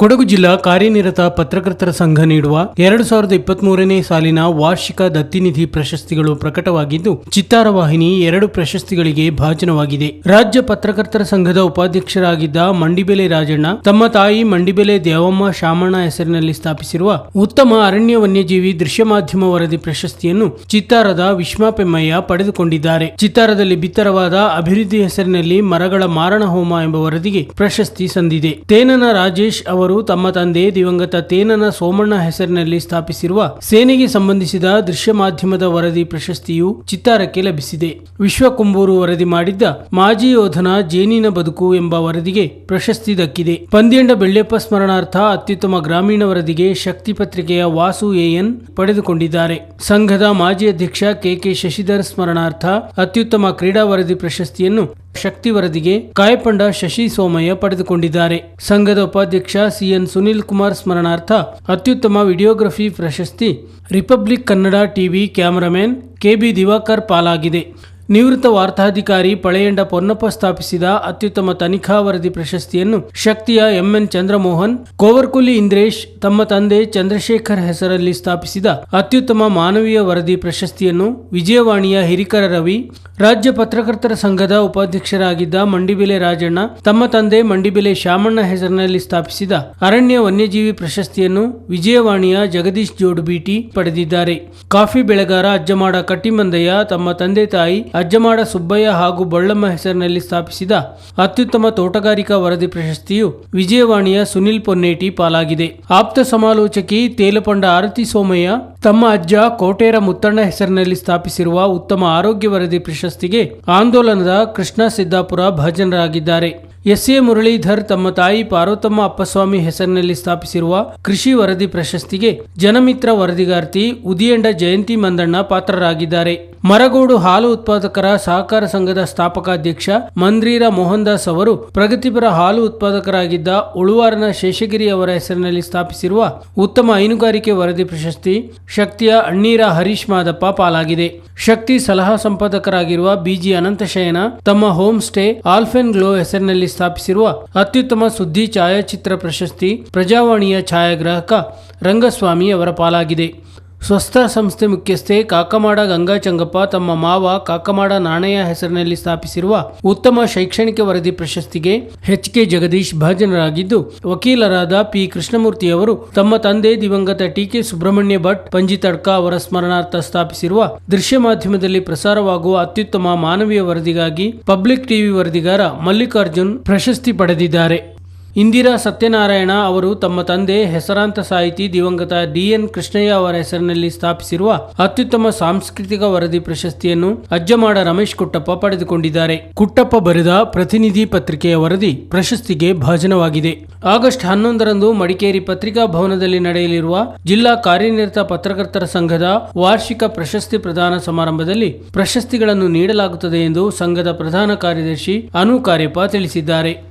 ಕೊಡಗು ಜಿಲ್ಲಾ ಕಾರ್ಯನಿರತ ಪತ್ರಕರ್ತರ ಸಂಘ ನೀಡುವ ಎರಡು ಸಾವಿರದ ಇಪ್ಪತ್ತ್ ಮೂರನೇ ಸಾಲಿನ ವಾರ್ಷಿಕ ದತ್ತಿನಿಧಿ ಪ್ರಶಸ್ತಿಗಳು ಪ್ರಕಟವಾಗಿದ್ದು, ಚಿತ್ತಾರ ವಾಹಿನಿ ಎರಡು ಪ್ರಶಸ್ತಿಗಳಿಗೆ ಭಾಜನವಾಗಿದೆ. ರಾಜ್ಯ ಪತ್ರಕರ್ತರ ಸಂಘದ ಉಪಾಧ್ಯಕ್ಷರಾಗಿದ್ದ ಮಂಡಿಬೆಲೆ ರಾಜಣ್ಣ, ತಮ್ಮ ತಾಯಿ ಮಂಡಿಬೆಲೆ ದೇವಮ್ಮ ಶಾಮಣ್ಣ ಹೆಸರಿನಲ್ಲಿ ಸ್ಥಾಪಿಸಿರುವ ಉತ್ತಮ ಅರಣ್ಯ ವನ್ಯಜೀವಿ ದೃಶ್ಯ ಮಾಧ್ಯಮ ವರದಿ ಪ್ರಶಸ್ತಿಯನ್ನು ಚಿತ್ತಾರದ ವಿಶ್ವಾಪೆಮ್ಮಯ್ಯ ಪಡೆದುಕೊಂಡಿದ್ದಾರೆ. ಚಿತ್ತಾರದಲ್ಲಿ ಬಿತ್ತರವಾದ ಅಭಿವೃದ್ಧಿ ಹೆಸರಿನಲ್ಲಿ ಮರಗಳ ಮಾರಣ ಹೋಮ ಎಂಬ ವರದಿಗೆ ಪ್ರಶಸ್ತಿ ಸಂದಿದೆ. ತೇನನ ರಾಜೇಶ್ ಅವರು ತಮ್ಮ ತಂದೆ ದಿವಂಗತ ತೇನನ ಸೋಮಣ್ಣ ಹೆಸರಿನಲ್ಲಿ ಸ್ಥಾಪಿಸಿರುವ ಸೇನೆಗೆ ಸಂಬಂಧಿಸಿದ ದೃಶ್ಯ ಮಾಧ್ಯಮದ ವರದಿ ಪ್ರಶಸ್ತಿಯು ಚಿತ್ತಾರಕ್ಕೆ ಲಭಿಸಿದೆ. ವಿಶ್ವ ಕುಂಬೂರು ವರದಿ ಮಾಡಿದ್ದ ಮಾಜಿ ಯೋಧನ ಜೇನಿನ ಬದುಕು ಎಂಬ ವರದಿಗೆ ಪ್ರಶಸ್ತಿ ದಕ್ಕಿದೆ. ಪಂದ್ಯಂಡ ಬೆಳ್ಳೆಪ್ಪ ಸ್ಮರಣಾರ್ಥ ಅತ್ಯುತ್ತಮ ಗ್ರಾಮೀಣ ವರದಿಗೆ ಶಕ್ತಿ ಪತ್ರಿಕೆಯ ವಾಸು ಎಎನ್ ಪಡೆದುಕೊಂಡಿದ್ದಾರೆ. ಸಂಘದ ಮಾಜಿ ಅಧ್ಯಕ್ಷ ಕೆಕೆ ಶಶಿಧರ್ ಸ್ಮರಣಾರ್ಥ ಅತ್ಯುತ್ತಮ ಕ್ರೀಡಾ ವರದಿ ಪ್ರಶಸ್ತಿಯನ್ನು ಶಕ್ತಿ ವರದಿಗೆ ಕಾಯಪಂಡ ಶಶಿ ಸೋಮಯ್ಯ ಪಡೆದುಕೊಂಡಿದ್ದಾರೆ. ಸಂಘದ ಉಪಾಧ್ಯಕ್ಷ ಸಿಎನ್ ಸುನಿಲ್ ಕುಮಾರ್ ಸ್ಮರಣಾರ್ಥ ಅತ್ಯುತ್ತಮ ವಿಡಿಯೋಗ್ರಫಿ ಪ್ರಶಸ್ತಿ republic Kannada TV cameraman KB Diwakar ಪಾಲಾಗಿದೆ. ನಿವೃತ್ತ ವಾರ್ತಾಧಿಕಾರಿ ಪಳೆಯಂಡ ಪೊನ್ನಪ್ಪ ಸ್ಥಾಪಿಸಿದ ಅತ್ಯುತ್ತಮ ತನಿಖಾ ವರದಿ ಪ್ರಶಸ್ತಿಯನ್ನು ಶಕ್ತಿಯ ಎಂಎನ್ ಚಂದ್ರಮೋಹನ್, ಕೋವರ್ಕುಲಿ ಇಂದ್ರೇಶ್, ತಮ್ಮ ತಂದೆ ಚಂದ್ರಶೇಖರ್ ಹೆಸರಲ್ಲಿ ಸ್ಥಾಪಿಸಿದ ಅತ್ಯುತ್ತಮ ಮಾನವೀಯ ವರದಿ ಪ್ರಶಸ್ತಿಯನ್ನು ವಿಜಯವಾಣಿಯ ಹಿರಿಕರ ರವಿ, ರಾಜ್ಯ ಪತ್ರಕರ್ತರ ಸಂಘದ ಉಪಾಧ್ಯಕ್ಷರಾಗಿದ್ದ ಮಂಡಿಬೆಲೆ ರಾಜಣ್ಣ, ತಮ್ಮ ತಂದೆ ಮಂಡಿಬೆಲೆ ಶಾಮಣ್ಣ ಹೆಸರಿನಲ್ಲಿ ಸ್ಥಾಪಿಸಿದ ಅರಣ್ಯ ವನ್ಯಜೀವಿ ಪ್ರಶಸ್ತಿಯನ್ನು ವಿಜಯವಾಣಿಯ ಜಗದೀಶ್ ಜೋಡು ಬಿಟಿ ಪಡೆದಿದ್ದಾರೆ. ಕಾಫಿ ಬೆಳೆಗಾರ ಅಜ್ಜಮಾಡ ಕಟ್ಟಿಮಂದಯ್ಯ, ತಮ್ಮ ತಂದೆ ತಾಯಿ ಅಜ್ಜಮಾಡ ಸುಬ್ಬಯ್ಯ ಹಾಗೂ ಬಳ್ಳಮ್ಮ ಹೆಸರಿನಲ್ಲಿ ಸ್ಥಾಪಿಸಿದ ಅತ್ಯುತ್ತಮ ತೋಟಗಾರಿಕಾ ವರದಿ ಪ್ರಶಸ್ತಿಯು ವಿಜಯವಾಣಿಯ ಸುನಿಲ್ ಪೊನ್ನೇಟಿ ಪಾಲಾಗಿದೆ. ಆಪ್ತ ಸಮಾಲೋಚಕಿ ತೇಲಪಂಡ ಆರತಿ ಸೋಮಯ್ಯ ತಮ್ಮ ಅಜ್ಜ ಕೋಟೇರ ಮುತ್ತಣ್ಣ ಹೆಸರಿನಲ್ಲಿ ಸ್ಥಾಪಿಸಿರುವ ಉತ್ತಮ ಆರೋಗ್ಯ ವರದಿ ಪ್ರಶಸ್ತಿಗೆ ಆಂದೋಲನದ ಕೃಷ್ಣ ಸಿದ್ದಾಪುರ ಭಾಜನರಾಗಿದ್ದಾರೆ. ಎಸ್ ಎ ಮುರಳೀಧರ್ ತಮ್ಮ ತಾಯಿ ಪಾರ್ವತಮ್ಮ ಅಪ್ಪಸ್ವಾಮಿ ಹೆಸರಿನಲ್ಲಿ ಸ್ಥಾಪಿಸಿರುವ ಕೃಷಿ ವರದಿ ಪ್ರಶಸ್ತಿಗೆ ಜನಮಿತ್ರ ವರದಿಗಾರ್ತಿ ಉದಿಯಂಡ ಜಯಂತಿ ಮಂದಣ್ಣ ಪಾತ್ರರಾಗಿದ್ದಾರೆ. ಮರಗೋಡು ಹಾಲು ಉತ್ಪಾದಕರ ಸಹಕಾರ ಸಂಘದ ಸ್ಥಾಪಕಾಧ್ಯಕ್ಷ ಮಂದ್ರೀರ ಮೋಹನ್ ದಾಸ್ ಅವರು ಪ್ರಗತಿಪರ ಹಾಲು ಉತ್ಪಾದಕರಾಗಿದ್ದ ಉಳುವಾರನ ಶೇಷಗಿರಿ ಅವರ ಹೆಸರಿನಲ್ಲಿ ಸ್ಥಾಪಿಸಿರುವ ಉತ್ತಮ ಹೈನುಗಾರಿಕೆ ವರದಿ ಪ್ರಶಸ್ತಿ ಶಕ್ತಿಯ ಅಣ್ಣೀರ ಹರೀಶ್ ಮಾದಪ್ಪ ಪಾಲಾಗಿದೆ. ಶಕ್ತಿ ಸಲಹಾ ಸಂಪಾದಕರಾಗಿರುವ ಬಿಜಿ ಅನಂತಶಯನ ತಮ್ಮ ಹೋಮ್ ಸ್ಟೇ ಆಲ್ಫೆನ್ ಗ್ಲೋ ಹೆಸರಿನಲ್ಲಿ ಸ್ಥಾಪಿಸಿರುವ ಅತ್ಯುತ್ತಮ ಸುದ್ದಿ ಛಾಯಾಚಿತ್ರ ಪ್ರಶಸ್ತಿ ಪ್ರಜಾವಾಣಿಯ ಛಾಯಾಗ್ರಾಹಕ ರಂಗಸ್ವಾಮಿ ಅವರ ಪಾಲಾಗಿದೆ. ಸ್ವಸ್ಥ ಸಂಸ್ಥೆ ಮುಖ್ಯಸ್ಥೆ ಕಾಕಮಾಡ ಗಂಗಾ ಚಂಗಪ್ಪ ತಮ್ಮ ಮಾವ ಕಾಕಮಾಡ ನಾಣಯ್ಯ ಹೆಸರಿನಲ್ಲಿ ಸ್ಥಾಪಿಸಿರುವ ಉತ್ತಮ ಶೈಕ್ಷಣಿಕ ವರದಿ ಪ್ರಶಸ್ತಿಗೆ ಎಚ್ ಕೆ ಜಗದೀಶ್ ಭಾಜನರಾಗಿದ್ದು, ವಕೀಲರಾದ ಪಿ ಕೃಷ್ಣಮೂರ್ತಿ ಅವರು ತಮ್ಮ ತಂದೆ ದಿವಂಗತ ಟಿ ಕೆ ಸುಬ್ರಹ್ಮಣ್ಯ ಭಟ್, ಪಂಜಿ ತಡ್ಕ ಅವರ ಸ್ಮರಣಾರ್ಥ ಸ್ಥಾಪಿಸಿರುವ ದೃಶ್ಯ ಮಾಧ್ಯಮದಲ್ಲಿ ಪ್ರಸಾರವಾಗುವ ಅತ್ಯುತ್ತಮ ಮಾನವೀಯ ವರದಿಗಾಗಿ ಪಬ್ಲಿಕ್ ಟಿವಿ ವರದಿಗಾರ ಮಲ್ಲಿಕಾರ್ಜುನ್ ಪ್ರಶಸ್ತಿ ಪಡೆದಿದ್ದಾರೆ. ಇಂದಿರಾ ಸತ್ಯನಾರಾಯಣ ಅವರು ತಮ್ಮ ತಂದೆ ಹೆಸರಾಂತ ಸಾಹಿತಿ ದಿವಂಗತ ಡಿಎನ್ ಕೃಷ್ಣಯ್ಯ ಅವರ ಹೆಸರಿನಲ್ಲಿ ಸ್ಥಾಪಿಸಿರುವ ಅತ್ಯುತ್ತಮ ಸಾಂಸ್ಕೃತಿಕ ವರದಿ ಪ್ರಶಸ್ತಿಯನ್ನು ಅಜ್ಜಮಾಡ ರಮೇಶ್ ಕುಟ್ಟಪ್ಪ ಪಡೆದುಕೊಂಡಿದ್ದಾರೆ. ಕುಟ್ಟಪ್ಪ ಬರೆದ ಪ್ರತಿನಿಧಿ ಪತ್ರಿಕೆಯ ವರದಿ ಪ್ರಶಸ್ತಿಗೆ ಭಾಜನವಾಗಿದೆ. ಆಗಸ್ಟ್ ಹನ್ನೊಂದರಂದು ಮಡಿಕೇರಿ ಪತ್ರಿಕಾ ಭವನದಲ್ಲಿ ನಡೆಯಲಿರುವ ಜಿಲ್ಲಾ ಕಾರ್ಯನಿರತ ಪತ್ರಕರ್ತರ ಸಂಘದ ವಾರ್ಷಿಕ ಪ್ರಶಸ್ತಿ ಪ್ರದಾನ ಸಮಾರಂಭದಲ್ಲಿ ಪ್ರಶಸ್ತಿಗಳನ್ನು ನೀಡಲಾಗುತ್ತದೆ ಎಂದು ಸಂಘದ ಪ್ರಧಾನ ಕಾರ್ಯದರ್ಶಿ ಅನು ಕಾರ್ಯಪ್ಪ ತಿಳಿಸಿದ್ದಾರೆ.